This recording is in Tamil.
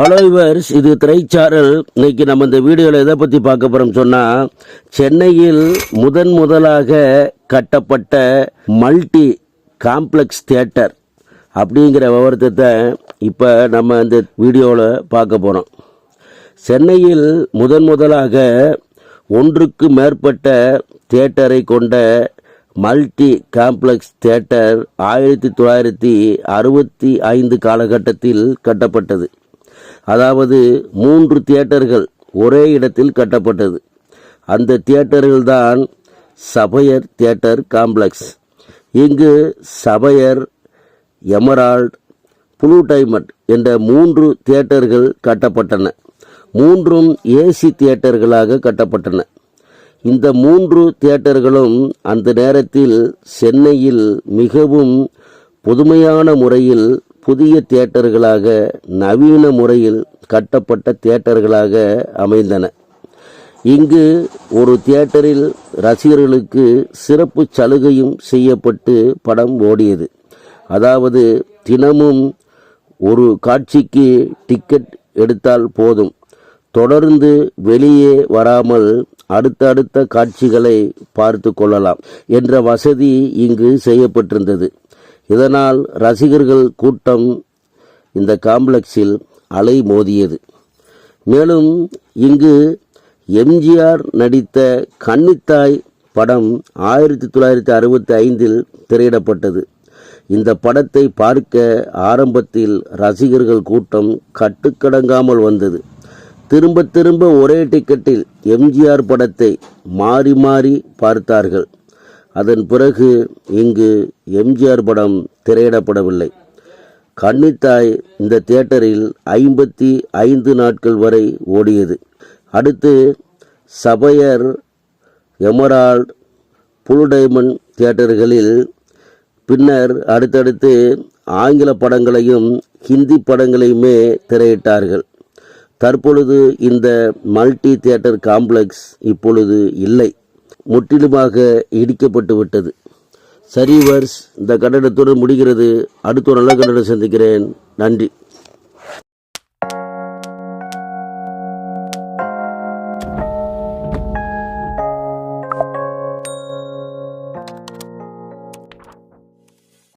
ஹலோ இவர்ஸ் இது திரைச்சாரல். இன்னைக்கு நம்ம இந்த வீடியோவில் எதை பற்றி பார்க்க போகிறோம் சொன்னால் சென்னையில் முதன் முதலாக கட்டப்பட்ட மல்டி காம்ப்ளெக்ஸ் தியேட்டர் அப்படிங்கிற விவரத்தை இப்போ நம்ம இந்த வீடியோவில் பார்க்க போகிறோம் சென்னையில் முதன் முதலாக ஒன்றுக்கு மேற்பட்ட தியேட்டரை கொண்ட மல்டி காம்ப்ளெக்ஸ் தியேட்டர் ஆயிரத்தி தொள்ளாயிரத்தி அறுபத்தி ஐந்து காலகட்டத்தில் கட்டப்பட்டது. அதாவது மூன்று தியேட்டர்கள் ஒரே இடத்தில் கட்டப்பட்டது. அந்த தியேட்டர்கள்தான் சபையர் தியேட்டர் காம்ப்ளெக்ஸ். இங்கு சபையர் எமரால்ட் ப்ளூ டைமண்ட் என்ற மூன்று தியேட்டர்கள் கட்டப்பட்டன. மூன்றும் ஏசி தியேட்டர்களாக கட்டப்பட்டன. இந்த மூன்று தியேட்டர்களும் அந்த நேரத்தில் சென்னையில் மிகவும் புதுமையான முறையில் புதிய தியேட்டர்களாக நவீன முறையில் கட்டப்பட்ட தியேட்டர்களாக அமைந்தன. இங்கு ஒரு தியேட்டரில் ரசிகர்களுக்கு சிறப்பு சலுகையும் செய்யப்பட்டு படம் ஓடியது. அதாவது தினமும் ஒரு காட்சிக்கு டிக்கெட் எடுத்தால் போதும். தொடர்ந்து வெளியே வராமல் அடுத்தடுத்த காட்சிகளை பார்த்து கொள்ளலாம் என்ற வசதி இங்கு செய்யப்பட்டிருந்தது. இதனால் ரசிகர்கள் கூட்டம் இந்த காம்ப்ளெக்ஸில் அலை மோதியது. மேலும் இங்கு எம்ஜிஆர் நடித்த கன்னித்தாய் படம் ஆயிரத்தி தொள்ளாயிரத்தி அறுபத்தி ஐந்தில் திரையிடப்பட்டது. இந்த படத்தை பார்க்க ஆரம்பத்தில் ரசிகர்கள் கூட்டம் கட்டுக்கடங்காமல் வந்தது. திரும்ப திரும்ப ஒரே டிக்கெட்டில் எம்ஜிஆர் படத்தை மாறி மாறி பார்த்தார்கள். அதன் பிறகு இங்கு எம்ஜிஆர் படம் திரையிடப்படவில்லை. கன்னித்தாய் இந்த தியேட்டரில் ஐம்பத்தி ஐந்து நாட்கள் வரை ஓடியது. அடுத்து சபையர் எமரால்ட் புல் டைமண்ட் தியேட்டர்களில் பின்னர் அடுத்தடுத்து ஆங்கில படங்களையும் ஹிந்தி படங்களையுமே திரையிட்டார்கள். தற்பொழுது இந்த மல்டி தியேட்டர் காம்ப்ளெக்ஸ் இப்பொழுது இல்லை. முற்றிலுமாக இடிக்கப்பட்டு விட்டது. சரி வர்ஸ் இந்த கட்டடத்துடன் முடிகிறது. அடுத்த ஒரு நல்ல கட்டடம் சந்திக்கிறேன். நன்றி.